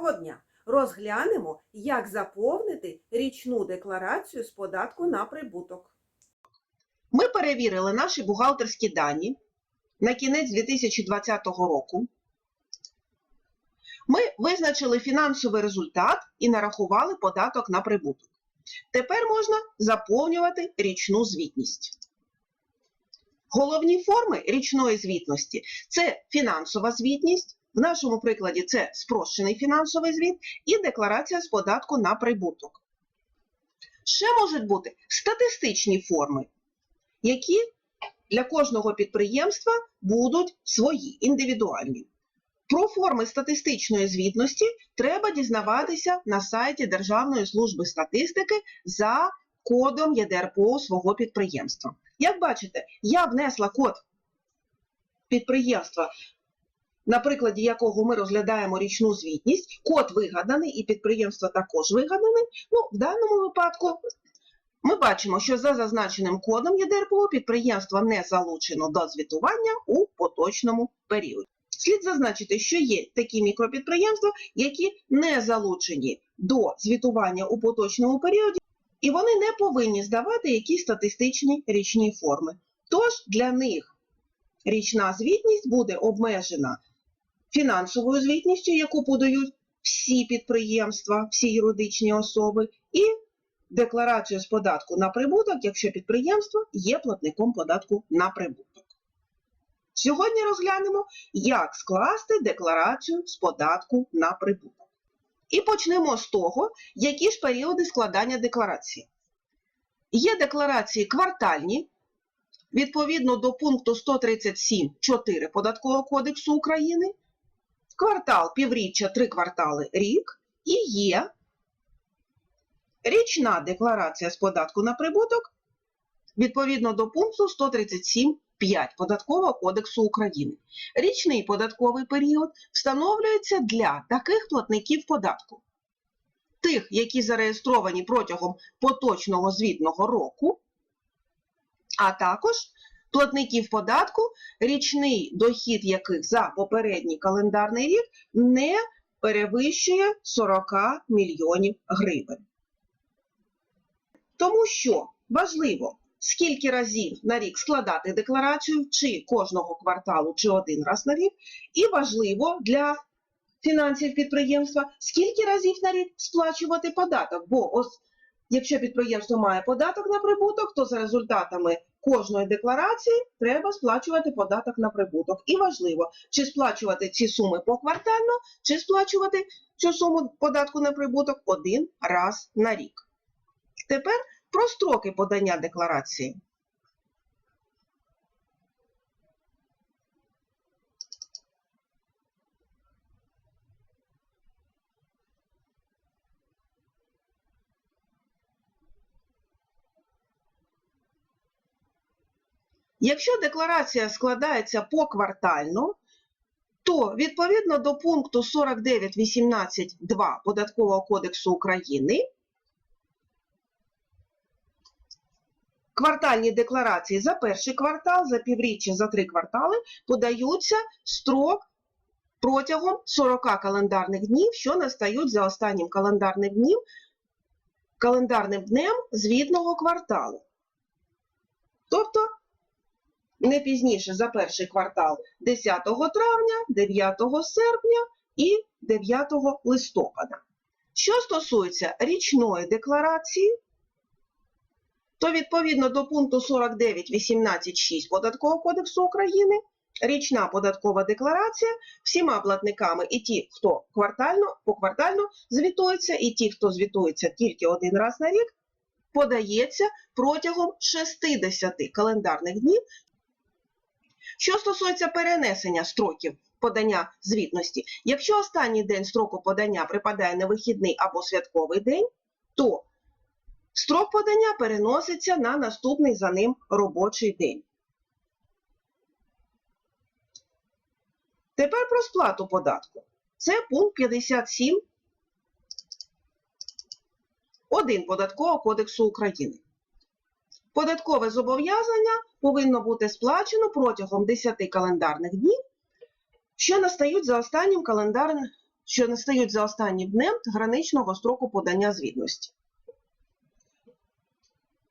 Доброго дня! Розглянемо, як заповнити річну декларацію з податку на прибуток. Ми перевірили наші бухгалтерські дані на кінець 2020 року. Ми визначили фінансовий результат і нарахували податок на прибуток. Тепер можна заповнювати річну звітність. Головні форми річної звітності це фінансова звітність, в нашому прикладі це спрощений фінансовий звіт і декларація з податку на прибуток. Ще можуть бути статистичні форми, які для кожного підприємства будуть свої, індивідуальні. Про форми статистичної звітності треба дізнаватися на сайті Державної служби статистики за кодом ЄДРПО свого підприємства. Як бачите, я внесла код підприємства, на прикладі якого ми розглядаємо річну звітність. Код вигаданий і підприємство також вигадане. Ну, в даному випадку ми бачимо, що за зазначеним кодом ЄДРПО підприємство не залучено до звітування у поточному періоді. Слід зазначити, що є такі мікропідприємства, які не залучені до звітування у поточному періоді, і вони не повинні здавати якісь статистичні річні форми. Тож для них річна звітність буде обмежена фінансовою звітністю, яку подають всі підприємства, всі юридичні особи, і декларацію з податку на прибуток, якщо підприємство є платником податку на прибуток. Сьогодні розглянемо, як скласти декларацію з податку на прибуток. І почнемо з того, які ж періоди складання декларації. Є декларації квартальні, відповідно до пункту 137.4 Податкового кодексу України, квартал півріччя, три квартали рік, і є річна декларація з податку на прибуток відповідно до пункту 137.5 Податкового кодексу України. Річний податковий період встановлюється для таких платників податку. Тих, які зареєстровані протягом поточного звітного року, а також платників податку, річний дохід яких за попередній календарний рік не перевищує 40 мільйонів гривень. Тому що важливо, скільки разів на рік складати декларацію, чи кожного кварталу, чи один раз на рік, і важливо для фінансів підприємства, скільки разів на рік сплачувати податок. Бо ось, якщо підприємство має податок на прибуток, то за результатами кожної декларації треба сплачувати податок на прибуток. І важливо, чи сплачувати ці суми поквартально, чи сплачувати цю суму податку на прибуток один раз на рік. Тепер про строки подання декларації. Якщо декларація складається поквартально, то відповідно до пункту 49.18.2 Податкового кодексу України квартальні декларації за перший квартал, за півріччя, за три квартали подаються строк протягом 40 календарних днів, що настають за останнім календарним днем, календарним днем звітного кварталу. Тобто не пізніше за перший квартал 10 травня, 9 серпня і 9 листопада. Що стосується річної декларації, то відповідно до пункту 49.18.6 Податкового кодексу України річна податкова декларація всіма платниками і ті, хто квартально, поквартально звітується, і ті, хто звітується тільки один раз на рік, подається протягом 60 календарних днів. Що стосується перенесення строків подання звітності, якщо останній день строку подання припадає на вихідний або святковий день, то Строк подання переноситься на наступний за ним робочий день. Тепер про сплату податку. Це пункт 57 1 Податкового кодексу України. Податкове зобов'язання повинно бути сплачено протягом 10 календарних днів, що настають за останнім календарним що настають за останнім днем граничного строку подання звітності.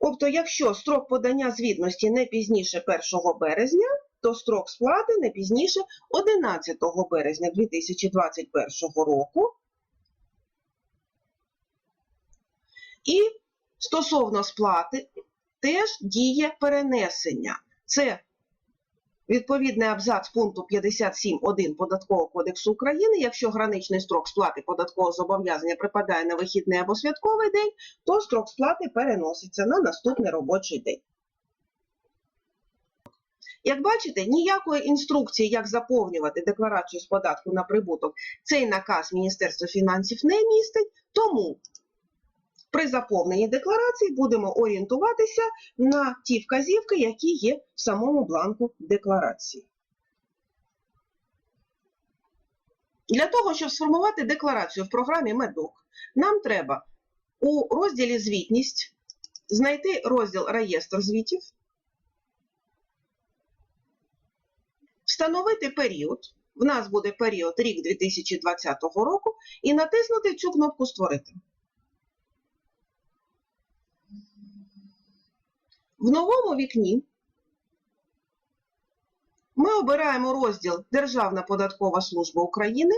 Тобто, якщо строк подання звітності не пізніше 1 березня, то строк сплати не пізніше 11 березня 2021 року. І стосовно сплати теж діє перенесення. Це відповідний абзац пункту 57.1 Податкового кодексу України. Якщо граничний строк сплати податкового зобов'язання припадає на вихідний або святковий день, то строк сплати переноситься на наступний робочий день. Як бачите, ніякої інструкції, як заповнювати декларацію з податку на прибуток, цей наказ Міністерства фінансів не містить, тому при заповненні декларації будемо орієнтуватися на ті вказівки, які є в самому бланку декларації. Для того, щоб сформувати декларацію в програмі Медок, нам треба у розділі Звітність знайти розділ Реєстр звітів, встановити період. В нас буде період рік 2020 року, і натиснути цю кнопку Створити. В новому вікні ми обираємо розділ Державна податкова служба України.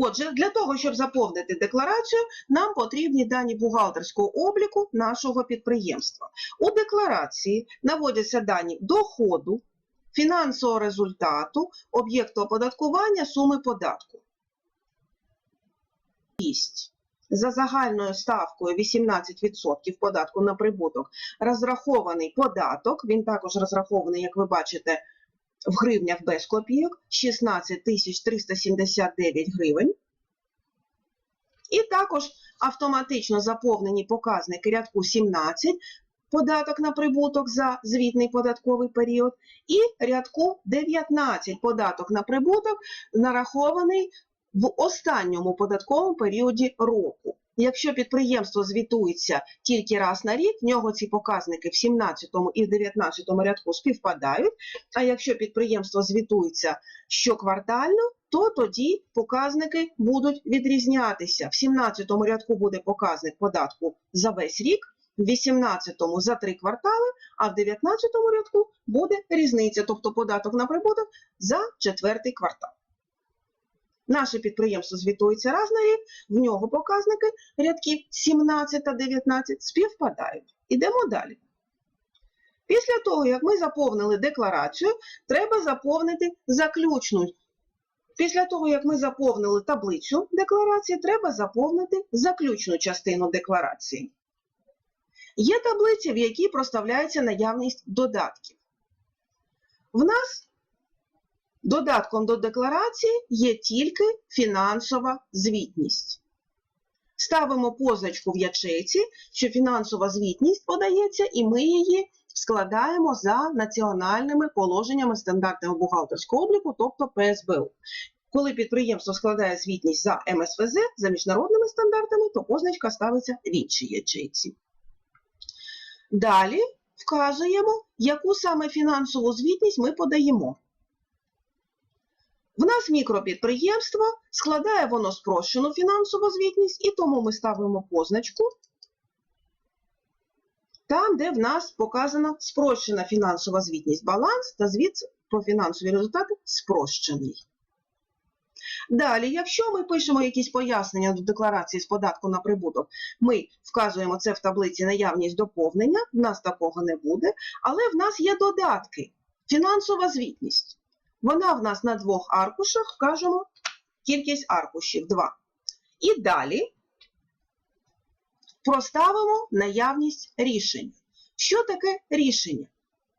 Отже, для того, щоб заповнити декларацію, нам потрібні дані бухгалтерського обліку нашого підприємства. У декларації наводяться дані доходу, фінансового результату, об'єкту оподаткування, суми податку. За загальною ставкою 18% податку на прибуток розрахований податок. Він також розрахований, як ви бачите, в гривнях без копійок 16 379 гривень. І також автоматично заповнені показники рядку 17 податок на прибуток за звітний податковий період, і рядку 19 податок на прибуток нарахований в останньому податковому періоді року. Якщо підприємство звітується тільки раз на рік, в нього ці показники в 17 і в 19 рядку співпадають. А якщо підприємство звітується щоквартально, то тоді показники будуть відрізнятися. В 17 рядку буде показник податку за весь рік, в 18-му за три квартали, а в 19 рядку буде різниця, тобто податок на прибуток за четвертий квартал. Наше підприємство звітується раз на рік, в нього показники рядків 17 та 19 співпадають. Ідемо далі. Після того, як ми заповнили декларацію, треба заповнити заключну. Після того, як ми заповнили таблицю декларації, треба заповнити заключну частину декларації. Є таблиці, в якій проставляється наявність додатків. В нас Додатком до декларації є тільки фінансова звітність. Ставимо позначку в ячейці, що фінансова звітність подається, і ми її складаємо за національними положеннями стандартного бухгалтерського обліку, тобто ПСБУ. Коли підприємство складає звітність за МСВЗ, за міжнародними стандартами, то позначка ставиться в іншій ячейці. Далі вказуємо, яку саме фінансову звітність ми подаємо. В нас мікропідприємство, складає воно спрощену фінансову звітність, і тому ми ставимо позначку там, де в нас показана спрощена фінансова звітність, баланс та звіт про фінансові результати спрощений. Далі, якщо ми пишемо якісь пояснення до декларації з податку на прибуток, ми вказуємо це в таблиці наявність доповнення, в нас такого не буде, але в нас є додатки, фінансова звітність. Вона в нас на двох аркушах, вкажемо кількість аркушів 2. І далі проставимо наявність рішень. Що таке рішення?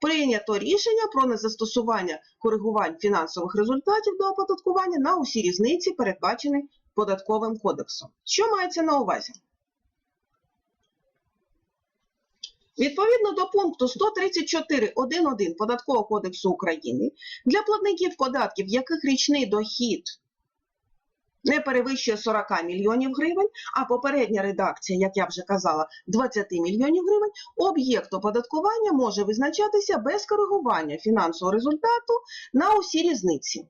Прийнято рішення про незастосування коригувань фінансових результатів до оподаткування на усі різниці, передбачені податковим кодексом. Що мається на увазі? Відповідно до пункту 134.1.1 Податкового кодексу України для платників податків, яких річний дохід не перевищує 40 мільйонів гривень, а попередня редакція, як я вже казала, 20 мільйонів гривень, об'єкт оподаткування може визначатися без коригування фінансового результату на усі різниці.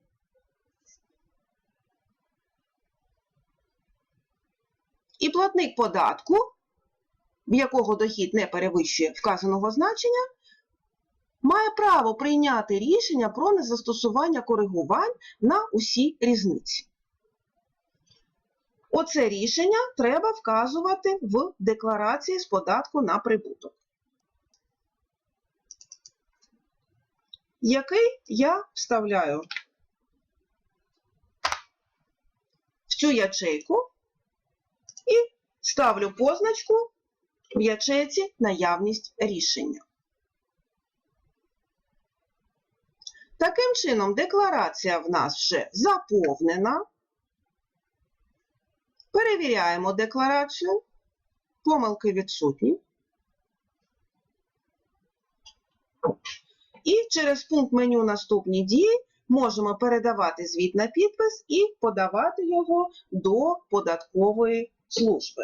І платник податку, якого дохід не перевищує вказаного значення, має право прийняти рішення про незастосування коригувань на усі різниці. Оце рішення треба вказувати в декларації з податку на прибуток, який я вставляю в цю ячейку і ставлю позначку в ячейці наявність рішення. Таким чином, декларація в нас вже заповнена. Перевіряємо декларацію. Помилки відсутні. І через пункт меню Наступні дії можемо передавати звіт на підпис і подавати його до податкової служби.